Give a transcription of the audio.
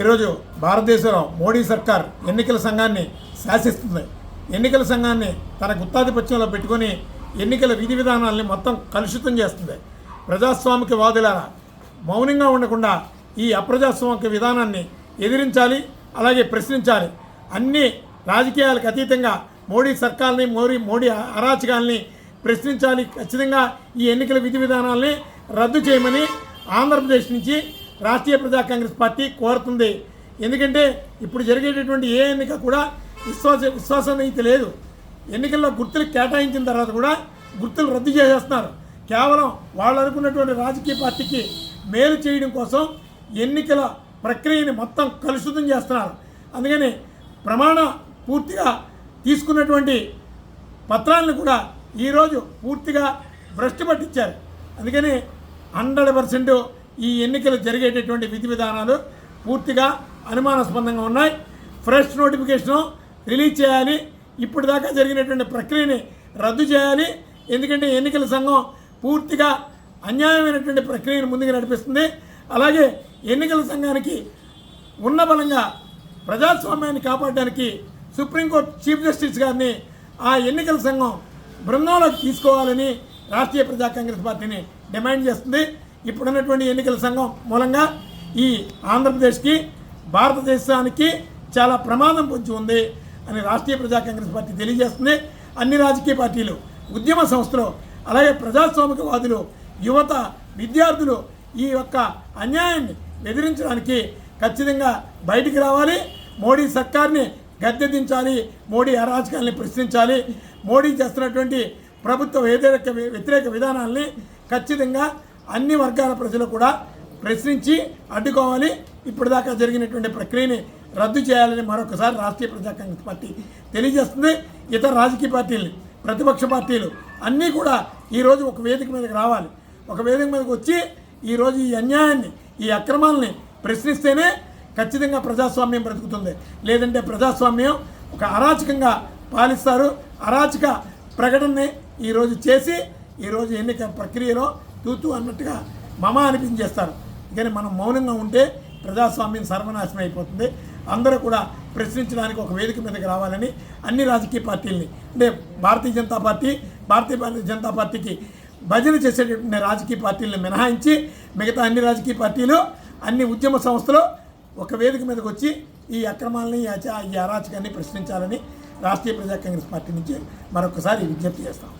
ఈరోజు భారతదేశంలో మోడీ సర్కార్ ఎన్నికల సంఘాన్ని శాసిస్తుంది. ఎన్నికల సంఘాన్ని తన గుత్తాధిపత్యంలో పెట్టుకొని ఎన్నికల విధి విధానాల్ని మొత్తం కలుషితం చేస్తుంది. ప్రజాస్వామిక వాదులారా మౌనంగా ఉండకుండా ఈ అప్రజాస్వామిక విధానాన్ని ఎదిరించాలి అలాగే ప్రశ్నించాలి. అన్ని రాజకీయాలకు అతీతంగా మోడీ సర్కార్ని మోడీ మోడీ అరాచకాల్ని ప్రశ్నించాలి. ఖచ్చితంగా ఈ ఎన్నికల విధి విధానాల్ని రద్దు చేయమని ఆంధ్రప్రదేశ్ నుంచి రాష్ట్రీయ ప్రజా కాంగ్రెస్ పార్టీ కోరుతుంది. ఎందుకంటే ఇప్పుడు జరిగేటటువంటి ఏ ఎన్నిక కూడా విశ్వాస విశ్వసనీయత లేదు. ఎన్నికల్లో గుర్తులు కేటాయించిన తర్వాత కూడా గుర్తులు రద్దు చేసేస్తున్నారు. కేవలం వాళ్ళు అనుకున్నటువంటి రాజకీయ పార్టీకి మేలు చేయడం కోసం ఎన్నికల ప్రక్రియని మొత్తం కలుషితం చేస్తున్నారు. అందుకని ప్రమాణ పూర్తిగా తీసుకున్నటువంటి పత్రాలను కూడా ఈరోజు పూర్తిగా భ్రష్టు పట్టించారు. అందుకని హండ్రెడ్ పర్సెంట్ ఈ ఎన్నికలు జరిగేటటువంటి విధి విధానాలు పూర్తిగా అనుమానాస్పదంగా ఉన్నాయి. ఫ్రెష్ నోటిఫికేషన్ రిలీజ్ చేయాలి. ఇప్పటిదాకా జరిగినటువంటి ప్రక్రియని రద్దు చేయాలి. ఎందుకంటే ఎన్నికల సంఘం పూర్తిగా అన్యాయమైనటువంటి ప్రక్రియను ముందుకు నడిపిస్తుంది. అలాగే ఎన్నికల సంఘానికి ఉన్న బలంగా ప్రజాస్వామ్యాన్ని కాపాడడానికి సుప్రీంకోర్టు చీఫ్ జస్టిస్ గారిని ఆ ఎన్నికల సంఘం బృందంలోకి తీసుకోవాలని రాష్ట్రీయ ప్రజా కాంగ్రెస్ పార్టీని డిమాండ్ చేస్తుంది. ఇప్పుడున్నటువంటి ఎన్నికల సంఘం మూలంగా ఈ ఆంధ్రప్రదేశ్కి భారతదేశానికి చాలా ప్రమాదం పొంచి ఉంది అని రాష్ట్రీయ ప్రజా కాంగ్రెస్ పార్టీ తెలియజేస్తుంది. అన్ని రాజకీయ పార్టీలు ఉద్యమ సంస్థలు అలాగే ప్రజాస్వామికవాదులు యువత విద్యార్థులు ఈ యొక్క అన్యాయాన్ని ఎదిరించడానికి ఖచ్చితంగా బయటికి రావాలి. మోడీ సర్కార్ని గద్దెదించాలి. మోడీ అరాచకాల్ని ప్రశ్నించాలి. మోడీ చేస్తున్నటువంటి ప్రభుత్వ వ్యతిరేక వ్యతిరేక విధానాల్ని ఖచ్చితంగా అన్ని వర్గాల ప్రజలు కూడా ప్రశ్నించి అడ్డుకోవాలి. ఇప్పటిదాకా జరిగినటువంటి ప్రక్రియని రద్దు చేయాలని మరొకసారి రాష్ట్రీయ ప్రజా కాంగ్రెస్ పార్టీ తెలియజేస్తుంది. ఇతర రాజకీయ పార్టీలు ప్రతిపక్ష పార్టీలు అన్నీ కూడా ఈరోజు ఒక వేదిక మీదకి రావాలి. ఒక వేదిక మీదకి వచ్చి ఈరోజు ఈ అన్యాయాన్ని ఈ అక్రమాలని ప్రశ్నిస్తేనే ఖచ్చితంగా ప్రజాస్వామ్యం బ్రతుకుతుంది. లేదంటే ప్రజాస్వామ్యం ఒక అరాచకంగా పాలిస్తారు. అరాచక ప్రకటనని ఈరోజు చేసి ఈరోజు ఎన్నిక ప్రక్రియలో తూతూ అన్నట్టుగా మమ అనిపించేస్తారు. కానీ మనం మౌనంగా ఉంటే ప్రజాస్వామ్యం సర్వనాశనం అయిపోతుంది. అందరూ కూడా ప్రశ్నించడానికి ఒక వేదిక మీదకి రావాలని అన్ని రాజకీయ పార్టీలని అంటే భారతీయ జనతా పార్టీ భారతీయ జనతా పార్టీకి భజన చేసేటటువంటి రాజకీయ పార్టీలను మినహాయించి మిగతా అన్ని రాజకీయ పార్టీలు అన్ని ఉద్యమ సంస్థలు ఒక వేదిక మీదకి వచ్చి ఈ అక్రమాలని ఈ అరాచకాన్ని ప్రశ్నించాలని రాష్ట్రీయ ప్రజా కాంగ్రెస్ పార్టీ నుంచి మరొకసారి విజ్ఞప్తి చేస్తాం.